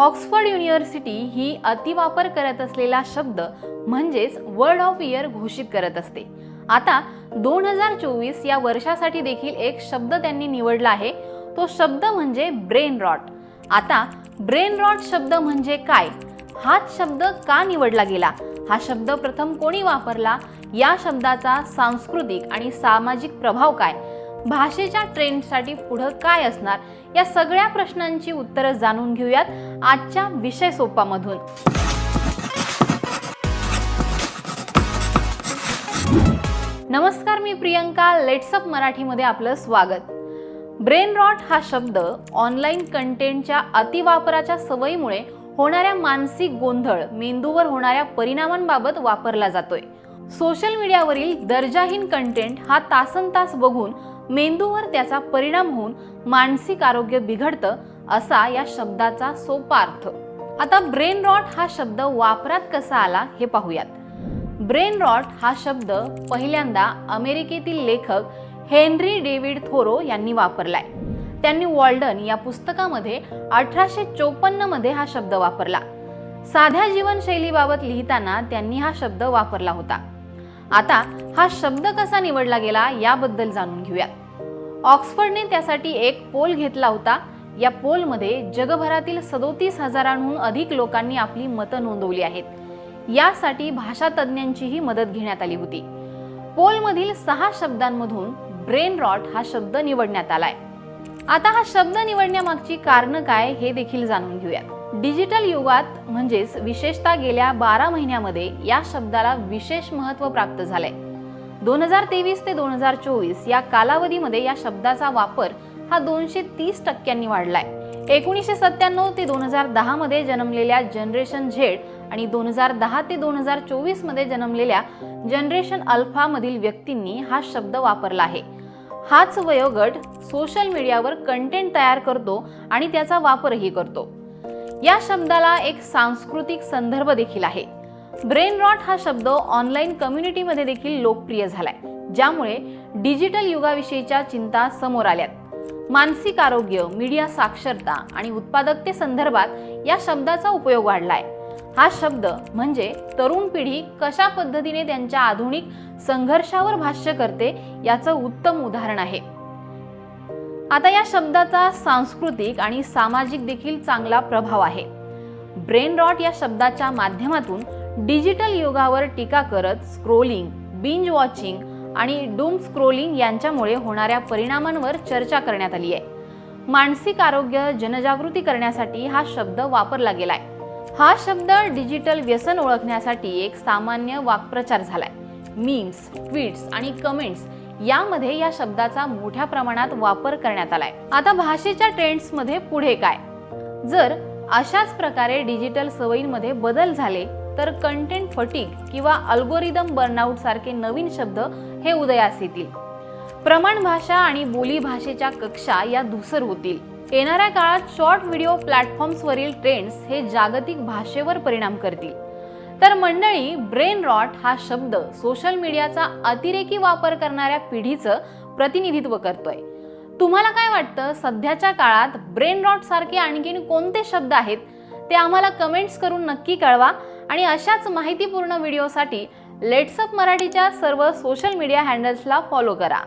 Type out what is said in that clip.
Oxford university ही अतिवापर करत असलेला शब्द म्हणजेच वर्ड ऑफ इयर घोषित करत असते. आता दोन हजार चोवीस या वर्षासाठी देखील एक शब्द त्यांनी निवडला आहे. तो शब्द म्हणजे ब्रेन रॉट आता ब्रेन रॉट शब्द म्हणजे काय? हाच शब्द का निवडला गेला? हा शब्द प्रथम कोणी वापरला? या शब्दाचा सांस्कृतिक आणि सामाजिक प्रभाव काय? भाषेच्या ट्रेंडसाठी पुढं काय असणार? या सगळ्या प्रश्नांची उत्तरं जाणून घेऊयात आजच्या विषय सोपामधून. नमस्कार मी प्रियंका लेट्सअप मराठीमध्ये आपलं स्वागत. ब्रेन रॉट हा शब्द ऑनलाईन कंटेंटच्या अतिवापराच्या सवयीमुळे होणाऱ्या मानसिक गोंधळ मेंदूवर होणाऱ्या परिणामांबाबत वापरला जातोय. सोशल मीडियावरील दर्जाहीन कंटेंट हा तासन तास बघून मेंदूवर त्याचा परिणाम होऊन मानसिक आरोग्य बिघडतं असा या शब्दाचा सोपा अर्थ. आता ब्रेन रॉट हा शब्द वापरात कसा आला हे पाहूयात. ब्रेन रॉट हा शब्द पहिल्यांदा अमेरिकेतील लेखक हेनरी डेव्हिड थोरो यांनी वापरलाय. त्यांनी वॉल्डन या पुस्तकामध्ये अठराशे चोपन्नमध्ये हा शब्द वापरला. साध्या जीवनशैलीबाबत लिहिताना त्यांनी हा शब्द वापरला होता. आता हा शब्द कसा निवडला गेला याबद्दल जाणून घेऊया ऑक्सफर्डने त्यासाठी एक पोल घेतला होता. या पोलमध्ये जगभरातील सदोतीस हजारांहून अधिक लोकांनी आपली मतं नोंदवली आहेत. यासाठी भाषा तज्ज्ञांचीही मदत घेण्यात आली होती. पोलमधील सहा शब्दांमधून ब्रेन रॉट हा शब्द निवडण्यात आलाय. आता हा शब्द निवडण्यामागची कारण काय हे देखील जाणून घेऊयात डिजिटल युगात म्हणजेच विशेषतः गेल्या बारा महिन्यामध्ये या शब्दाला विशेष महत्त्व प्राप्त झालंय. दोन हजार तेवीस ते दोन हजार चोवीस या कालावधीमध्ये या शब्दाचा वापर हा दोनशे तीस टक्क्यांनी वाढलाय. एकोणीसशे सत्त्याण्णव ते दोन हजार दहामध्ये जन्मलेल्या जनरेशन झेड आणि दोन हजार दहा ते दोन हजार चोवीसमध्ये जन्मलेल्या जनरेशन अल्फामधील व्यक्तींनी हा शब्द वापरला आहे. हाच वयोगट सोशल मीडियावर कंटेंट तयार करतो आणि त्याचा वापरही करतो. या शब्दाला एक सांस्कृतिक संदर्भ देखील आहे. ब्रेन रॉट हा शब्द ऑनलाईन कम्युनिटीमध्ये देखील लोकप्रिय झालाय ज्यामुळे डिजिटल युगाविषयीच्या चिंता समोर आल्यात. मानसिक आरोग्य मीडिया साक्षरता आणि उत्पादकते संदर्भात या शब्दाचा उपयोग वाढलाय. हा शब्द म्हणजे तरुण पिढी कशा पद्धतीने त्यांच्या आधुनिक संघर्षावर भाष्य करते याचं उत्तम उदाहरण आहे. आता या शब्दाचा सांस्कृतिक आणि सामाजिक देखील चांगला प्रभाव आहे. ब्रेन रॉट या शब्दाच्या माध्यमातून डिजिटल युगावर टीका करत स्क्रोलिंग बिंज वॉचिंग आणि डूम स्क्रोलिंग यांच्यामुळे होणाऱ्या परिणामांवर चर्चा करण्यात आली आहे. मानसिक आरोग्य जनजागृती करण्यासाठी हा शब्द वापरला गेलाय. हा शब्द डिजिटल व्यसन ओळखण्यासाठी एक सामान्य वाक्प्रचार झालाय. मीम्स ट्विट्स आणि कमेंट्स यामध्ये या शब्दाचा मोठ्या प्रमाणात वापर करण्यात आलाय. आता भाषेच्या ट्रेंड्समध्ये पुढे काय? जर अशाच प्रकारे डिजिटल सवयींमध्ये बदल झाले तर कंटेंट फटीक किंवा अल्गोरिदम बर्नआउट सारखे नवीन शब्द हे उदयास येतील. प्रमाण भाषा आणि बोली भाषेच्या कक्षा या धुसर होतील. येणाऱ्या काळात शॉर्ट व्हिडिओ प्लॅटफॉर्म्सवरील ट्रेंड्स हे जागतिक भाषेवर परिणाम करतील. तर मंडळी ब्रेन रॉट हा शब्द सोशल मीडियाचा अतिरेकी वापर करणाऱ्या पिढीचं प्रतिनिधित्व करतोय. तुम्हाला काय वाटतं? सध्याच्या काळात ब्रेन रॉट सारखे आणखीन कोणते शब्द आहेत? ते आम्हाला कमेंट्स करून नक्की कळवा. आणि अशाच माहितीपूर्ण व्हिडिओसाठी लेट्सअप मराठीच्या सर्व सोशल मीडिया हँडल्सला फॉलो करा.